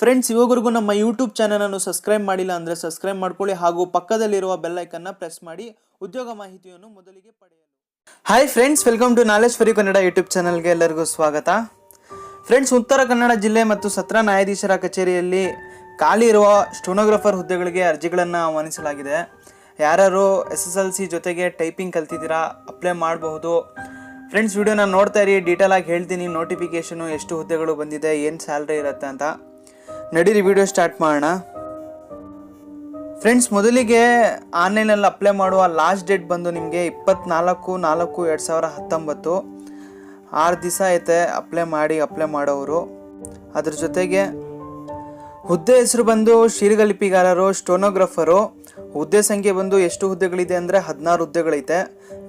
Friends ಇವಾಗವರೆಗೂ ನಮ್ಮ YouTube ಚಾನಲನ್ನು subscribe ಮಾಡಿಲ್ಲ ಅಂದರೆ ಸಬ್ಸ್ಕ್ರೈಬ್ ಮಾಡ್ಕೊಳ್ಳಿ ಹಾಗೂ ಪಕ್ಕದಲ್ಲಿರುವ ಬೆಲ್ ಐಕನ್ನ ಪ್ರೆಸ್ ಮಾಡಿ ಉದ್ಯೋಗ ಮಾಹಿತಿಯನ್ನು ಮೊದಲಿಗೆ ಪಡೆಯಲು. Hi friends welcome to knowledge Garhi Kannada YouTube ಚಾನಲ್ಗೆ ಎಲ್ಲರಿಗೂ ಸ್ವಾಗತ. ಫ್ರೆಂಡ್ಸ್ ಉತ್ತರ ಕನ್ನಡ ಜಿಲ್ಲೆ ಮತ್ತು ಸತ್ರ ನ್ಯಾಯಾಧೀಶರ ಕಚೇರಿಯಲ್ಲಿ ಖಾಲಿ ಇರುವ ಸ್ಟೋನೋಗ್ರಾಫರ್ ಹುದ್ದೆಗಳಿಗೆ ಅರ್ಜಿಗಳನ್ನು ಆಹ್ವಾನಿಸಲಾಗಿದೆ. ಯಾರ್ಯಾರು ಎಸ್ ಎಸ್ ಎಲ್ ಸಿ ಜೊತೆಗೆ ಟೈಪಿಂಗ್ ಕಲ್ತಿದ್ದೀರಾ ಅಪ್ಲೈ ಮಾಡಬಹುದು. ಫ್ರೆಂಡ್ಸ್ ವಿಡಿಯೋನ ನೋಡ್ತಾ ಇರಿ ಡೀಟೇಲ್ ಆಗಿ ಹೇಳ್ತೀನಿ ನೋಟಿಫಿಕೇಷನು ಎಷ್ಟು ಹುದ್ದೆಗಳು ಬಂದಿದೆ, ಏನು ಸ್ಯಾಲ್ರಿ ಇರುತ್ತೆ ಅಂತ. ನಡೀರಿ ವಿಡಿಯೋ ಸ್ಟಾರ್ಟ್ ಮಾಡೋಣ. ಫ್ರೆಂಡ್ಸ್ ಮೊದಲಿಗೆ ಆನ್ಲೈನಲ್ಲಿ ಅಪ್ಲೈ ಮಾಡುವ ಲಾಸ್ಟ್ ಡೇಟ್ ಬಂದು ನಿಮಗೆ ಇಪ್ಪತ್ನಾಲ್ಕು, ನಾಲ್ಕು, ಎರಡು ಸಾವಿರ ಹತ್ತೊಂಬತ್ತು. ಆರು ದಿವಸ ಐತೆ ಅಪ್ಲೈ ಮಾಡಿ ಅಪ್ಲೈ ಮಾಡೋರು ಅದ್ರ ಜೊತೆಗೆ ಹುದ್ದೆ ಹೆಸರು ಬಂದು ಶೀರ್ಘಲಿಪಿಗಾರರು, ಸ್ಟೋನೋಗ್ರಫರು. ಹುದ್ದೆ ಸಂಖ್ಯೆ ಬಂದು ಎಷ್ಟು ಹುದ್ದೆಗಳಿದೆ ಅಂದರೆ ಹದಿನಾರು ಹುದ್ದೆಗಳೈತೆ.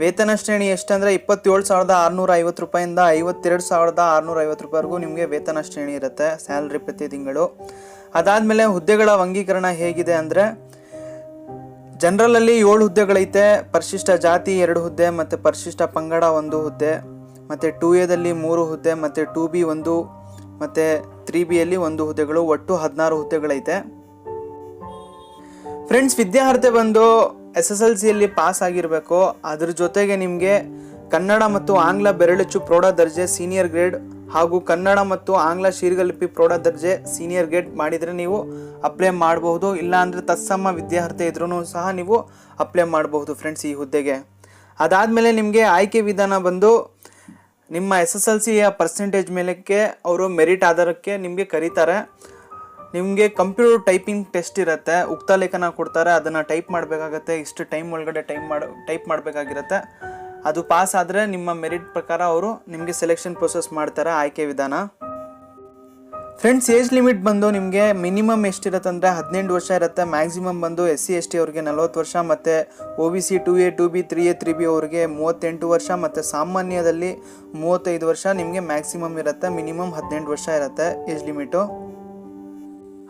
ವೇತನ ಶ್ರೇಣಿ ಎಷ್ಟಂದರೆ ಇಪ್ಪತ್ತೇಳು ಸಾವಿರದ ಆರುನೂರ ಐವತ್ತು ರೂಪಾಯಿಂದ ಐವತ್ತೆರಡು ಸಾವಿರದ ಆರುನೂರ ಐವತ್ತು ರೂಪಾಯಿವರೆಗೂ ನಿಮಗೆ ವೇತನ ಶ್ರೇಣಿ ಇರುತ್ತೆ, ಸ್ಯಾಲ್ರಿ ಪ್ರತಿ ತಿಂಗಳು. ಅದಾದಮೇಲೆ ಹುದ್ದೆಗಳ ಅಂಗೀಕರಣ ಹೇಗಿದೆ ಅಂದರೆ ಜನರಲಲ್ಲಿ ಏಳು ಹುದ್ದೆಗಳೈತೆ. ಪರಿಶಿಷ್ಟ ಜಾತಿ ಎರಡು ಹುದ್ದೆ, ಮತ್ತು ಪರಿಶಿಷ್ಟ ಪಂಗಡ ಒಂದು ಹುದ್ದೆ, ಮತ್ತು ಟೂ ಎದಲ್ಲಿ ಮೂರು ಹುದ್ದೆ, ಮತ್ತು ಟೂ ಬಿ ಒಂದು ಮತ್ತು ತ್ರೀ ಬಿಯಲ್ಲಿ ಒಂದು ಹುದ್ದೆಗಳು, ಒಟ್ಟು ಹದಿನಾರು ಹುದ್ದೆಗಳೈತೆ. ಫ್ರೆಂಡ್ಸ್ ವಿದ್ಯಾರ್ಥಿ ಬಂದು ಎಸ್ ಎಸ್ ಎಲ್ ಸಿಯಲ್ಲಿ ಪಾಸ್ ಆಗಿರಬೇಕು. ಅದ್ರ ಜೊತೆಗೆ ನಿಮಗೆ ಕನ್ನಡ ಮತ್ತು ಆಂಗ್ಲ ಬೆರಳಚ್ಚು ಪ್ರೌಢ ದರ್ಜೆ ಸೀನಿಯರ್ ಗ್ರೇಡ್ ಹಾಗೂ ಕನ್ನಡ ಮತ್ತು ಆಂಗ್ಲ ಶೀರ್ಘಲಿಪಿ ಪ್ರೌಢ ದರ್ಜೆ ಸೀನಿಯರ್ ಗ್ರೇಡ್ ಮಾಡಿದರೆ ನೀವು ಅಪ್ಲೈ ಮಾಡಬಹುದು. ಇಲ್ಲ ತತ್ಸಮ್ಮ ತತ್ಸಮ ವಿದ್ಯಾರ್ಥಿ ಇದ್ರೂ ಸಹ ನೀವು ಅಪ್ಲೈ ಮಾಡಬಹುದು ಫ್ರೆಂಡ್ಸ್ ಈ ಹುದ್ದೆಗೆ. ಅದಾದಮೇಲೆ ನಿಮಗೆ ಆಯ್ಕೆ ವಿಧಾನ ಬಂದು ನಿಮ್ಮ ಎಸ್ ಎಸ್ ಎಲ್ ಸಿಯ ಪರ್ಸೆಂಟೇಜ್ ಮೇಲಕ್ಕೆ ಅವರು ಮೆರಿಟ್ ಆಧಾರಕ್ಕೆ ನಿಮಗೆ ಕರೀತಾರೆ. ನಿಮಗೆ ಕಂಪ್ಯೂಟರ್ ಟೈಪಿಂಗ್ ಟೆಸ್ಟ್ ಇರುತ್ತೆ. ಉಕ್ತ ಲೇಖನ ಕೊಡ್ತಾರೆ. ಅದನ್ನು ಟೈಪ್ ಮಾಡಬೇಕಾಗತ್ತೆ. ಇಷ್ಟು ಟೈಮ್ ಒಳಗಡೆ ಟೈಪ್ ಮಾಡಿ ಟೈಪ್ ಮಾಡಬೇಕಾಗಿರುತ್ತೆ. ಅದು ಪಾಸ್ ಆದರೆ ನಿಮ್ಮ ಮೆರಿಟ್ ಪ್ರಕಾರ ಅವರು ನಿಮಗೆ ಸೆಲೆಕ್ಷನ್ ಪ್ರೊಸೆಸ್ ಮಾಡ್ತಾರೆ ಆಯ್ಕೆ ವಿಧಾನ. ಫ್ರೆಂಡ್ಸ್ ಏಜ್ ಲಿಮಿಟ್ ಬಂದು ನಿಮಗೆ ಮಿನಿಮಮ್ ಎಷ್ಟಿರುತ್ತೆ ಅಂದರೆ ಹದಿನೆಂಟು ವರ್ಷ ಇರುತ್ತೆ. ಮ್ಯಾಕ್ಸಿಮಮ್ ಬಂದು ಎಸ್ ಸಿ ಎಸ್ ಟಿ ಅವ್ರಿಗೆ ನಲವತ್ತು ವರ್ಷ, ಮತ್ತು O B C two A two B three A three B ಅವ್ರಿಗೆ ಮೂವತ್ತೆಂಟು ವರ್ಷ, ಮತ್ತು ಸಾಮಾನ್ಯದಲ್ಲಿ ಮೂವತ್ತೈದು ವರ್ಷ ನಿಮಗೆ ಮ್ಯಾಕ್ಸಿಮಮ್ ಇರುತ್ತೆ. ಮಿನಿಮಮ್ ಹದಿನೆಂಟು ವರ್ಷ ಇರುತ್ತೆ ಏಜ್ ಲಿಮಿಟು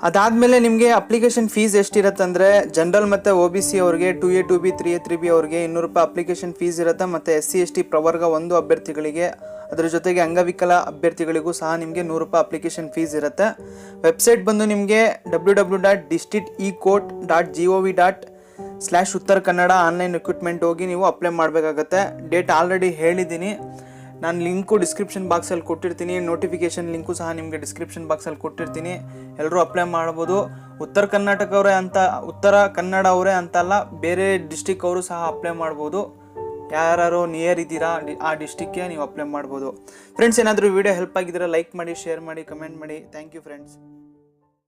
ಅದಾದಮೇಲೆ ನಿಮಗೆ ಅಪ್ಲಿಕೇಶನ್ ಫೀಸ್ ಎಷ್ಟಿರುತ್ತೆ ಅಂದರೆ ಜನರಲ್ ಮತ್ತು ಒ ಬಿ ಸಿ ಅವ್ರಿಗೆ two A two B three A three B ಅವ್ರಿಗೆ ಇನ್ನೂರು ರೂಪಾಯಿ ಅಪ್ಲಿಕೇಶನ್ ಫೀಸ್ ಇರುತ್ತೆ, ಮತ್ತು ಎಸ್ ಸಿ ಎಸ್ ಟಿ ಪ್ರವರ್ಗ ಒಂದು ಅಭ್ಯರ್ಥಿಗಳಿಗೆ ಅದ್ರ ಜೊತೆಗೆ ಅಂಗವಿಕಲ ಅಭ್ಯರ್ಥಿಗಳಿಗೂ ಸಹ ನಿಮಗೆ ನೂರು ರೂಪಾಯಿ ಅಪ್ಲಿಕೇಶನ್ ಫೀಸ್ ಇರುತ್ತೆ. ವೆಬ್ಸೈಟ್ ಬಂದು ನಿಮಗೆ W W dot district e court dot G O V dot slash Uttara Kannada online recruitment ಹೋಗಿ ನೀವು ಅಪ್ಲೈ ಮಾಡಬೇಕಾಗತ್ತೆ. ಡೇಟ್ ಆಲ್ರೆಡಿ ಹೇಳಿದ್ದೀನಿ. ನಾನು ಲಿಂಕು ಡಿಸ್ಕ್ರಿಪ್ಷನ್ ಬಾಕ್ಸಲ್ಲಿ ಕೊಟ್ಟಿರ್ತೀನಿ. ನೋಟಿಫಿಕೇಷನ್ ಲಿಂಕು ಸಹ ನಿಮಗೆ ಡಿಸ್ಕ್ರಿಪ್ಷನ್ ಬಾಕ್ಸಲ್ಲಿ ಕೊಟ್ಟಿರ್ತೀನಿ. ಎಲ್ಲರೂ ಅಪ್ಲೈ ಮಾಡ್ಬೋದು. ಉತ್ತರ ಕರ್ನಾಟಕ ಅವರೇ ಅಂತ ಉತ್ತರ ಕನ್ನಡ ಅವರೇ ಅಂತಲ್ಲ, ಬೇರೆ ಡಿಸ್ಟಿಕ್ ಅವರು ಸಹ ಅಪ್ಲೈ ಮಾಡ್ಬೋದು. ಯಾರು ನಿಯರ್ ಇದ್ದೀರಾ ಆ ಡಿಸ್ಟಿಕ್ಗೆ ನೀವು ಅಪ್ಲೈ ಮಾಡ್ಬೋದು. ಫ್ರೆಂಡ್ಸ್ ಏನಾದರೂ ವಿಡಿಯೋ ಹೆಲ್ಪ್ ಆಗಿದ್ರೆ ಲೈಕ್ ಮಾಡಿ ಶೇರ್ ಮಾಡಿ ಕಮೆಂಟ್ ಮಾಡಿ. Thank you friends